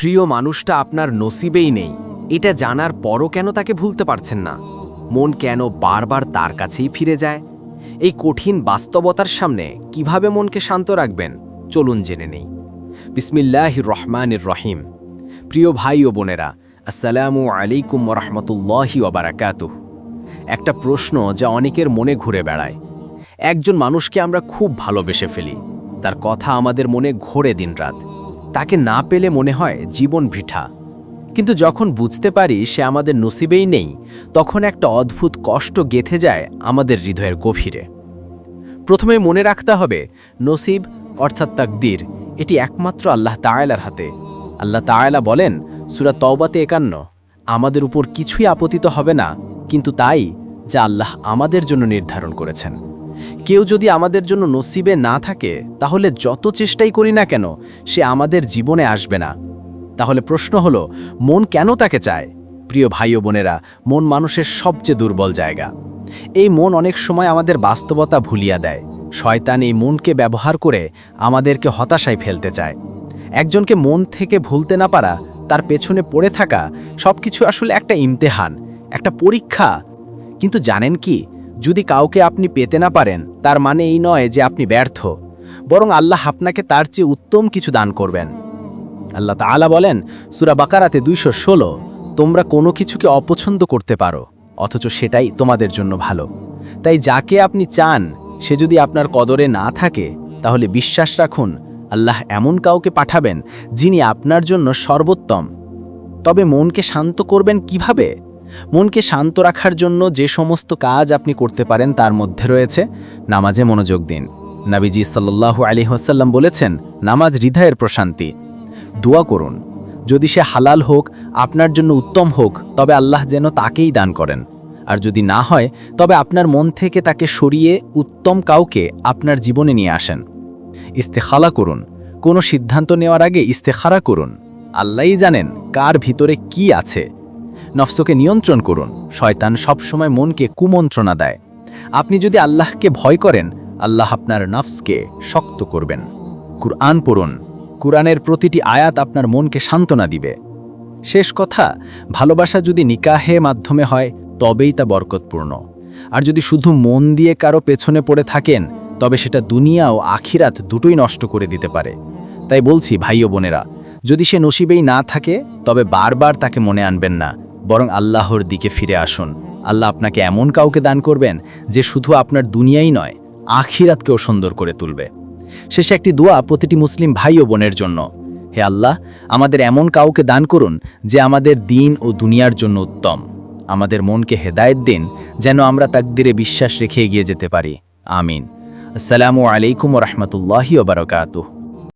প্রিয় মানুষটা আপনার নসিবেই নেই। এটা জানার পরও কেন তাকে ভুলতে পারছেন না? মন কেন বারবার তার কাছেই ফিরে যায়? এই কঠিন বাস্তবতার সামনে কীভাবে মনকে শান্ত রাখবেন? চলুন জেনে নেই। বিসমিল্লাহ রহমানির রহিম। প্রিয় ভাই ও বোনেরা, আসসালামু আলাইকুম রহমতুল্লাহি ওবারাকাতুহ। একটা প্রশ্ন যা অনেকের মনে ঘুরে বেড়ায়। একজন মানুষকে আমরা খুব ভালোবেসে ফেলি। তার কথা আমাদের মনে ঘোরে দিনরাত। তাকে না পেলে মনে হয় জীবন বৃথা। কিন্তু যখন বুঝতে পারি সে আমাদের নসিবেই নেই, তখন একটা অদ্ভুত কষ্ট গেথে যায় আমাদের হৃদয়ের গভীরে। প্রথমে মনে রাখতে হবে, নসিব অর্থাৎ তাকদির, এটি একমাত্র আল্লাহ তায়লার হাতে। আল্লাহ তায়লা বলেন, সুরা তওবাতে একান্ন, আমাদের উপর কিছুই আপতিত হবে না, কিন্তু তাই যা আল্লাহ আমাদের জন্য নির্ধারণ করেছেন। কেউ যদি আমাদের জন্য নসিবে না থাকে, তাহলে যত চেষ্টাই করি না কেন, সে আমাদের জীবনে আসবে না। তাহলে প্রশ্ন হলো, মন কেন তাকে চায়? প্রিয় ভাই ও বোনেরা, মন মানুষের সবচেয়ে দুর্বল জায়গা। এই মন অনেক সময় আমাদের বাস্তবতা ভুলিয়া দেয়। শয়তান এই মনকে ব্যবহার করে আমাদেরকে হতাশায় ফেলতে চায়। একজনকে মন থেকে ভুলতে না পারা, তার পেছনে পড়ে থাকা সবকিছু আসলে একটা ইমতেহান, একটা পরীক্ষা। কিন্তু জানেন কি? যদি কাউকে আপনি পেতে না পারেন, তার মানে এই নয় যে আপনি ব্যর্থ। বরং আল্লাহ আপনাকে তার চেয়ে উত্তম কিছু দান করবেন। আল্লাহ তাআলা বলেন, সুরা বাকারাতে দুইশো ষোলো, তোমরা কোনো কিছুকে অপছন্দ করতে পারো, অথচ সেটাই তোমাদের জন্য ভালো। তাই যাকে আপনি চান, সে যদি আপনার কদরে না থাকে, তাহলে বিশ্বাস রাখুন, আল্লাহ এমন কাউকে পাঠাবেন, যিনি আপনার জন্য সর্বোত্তম। তবে মনকে শান্ত করবেন কীভাবে? মনকে শান্ত রাখার জন্য যে সমস্ত কাজ আপনি করতে পারেন তার মধ্যে রয়েছে নামাজে মনোযোগ দিন। নাবিজি সাল্লাল্লাহু আলাইহি ওয়াসাল্লাম বলেছেন, নামাজ হৃদয়ের প্রশান্তি। দোয়া করুন। যদি সে হালাল হোক, আপনার জন্য উত্তম হোক, তবে আল্লাহ যেন তাকেই দান করেন। আর যদি না হয়, তবে আপনার মন থেকে তাকে সরিয়ে উত্তম কাউকে আপনার জীবনে নিয়ে আসেন। ইস্তেখালা করুন। কোনো সিদ্ধান্ত নেওয়ার আগে ইস্তেখারা করুন। আল্লাহই জানেন কার ভিতরে কি আছে। নফসকে নিয়ন্ত্রণ করুন। শয়তান সবসময় মনকে কুমন্ত্রণা দেয়। আপনি যদি আল্লাহকে ভয় করেন, আল্লাহ আপনার নফসকে শক্ত করবেন। কুরআন পড়ুন। কুরআনের প্রতিটি আয়াত আপনার মনকে সান্ত্বনা দিবে। শেষ কথা, ভালোবাসা যদি নিকাহে মাধ্যমে হয়, তবেই তা বরকতপূর্ণ। আর যদি শুধু মন দিয়ে কারও পেছনে পড়ে থাকেন, তবে সেটা দুনিয়া ও আখিরাত দুটোই নষ্ট করে দিতে পারে। তাই বলছি, ভাই বোনেরা, যদি সে নসিবেই না থাকে, তবে বারবার তাকে মনে আনবেন না। বরং আল্লাহর দিকে ফিরে আসুন। আল্লাহ আপনাকে এমন কাউকে দান করবেন যে শুধু আপনার দুনিয়াই নয়, আখিরাতকেও সুন্দর করে তুলবে। শেষে একটি দোয়া প্রতিটি মুসলিম ভাই ও বোনের জন্য। হে আল্লাহ, আমাদের এমন কাউকে দান করুন যে আমাদের দিন ও দুনিয়ার জন্য উত্তম। আমাদের মনকে হেদায়েত দিন যেন আমরা তাকদিরে বিশ্বাস রেখে এগিয়ে যেতে পারি। আমিন। আসসালামু আলাইকুম রহমতুল্লাহি ওবরকাতুহ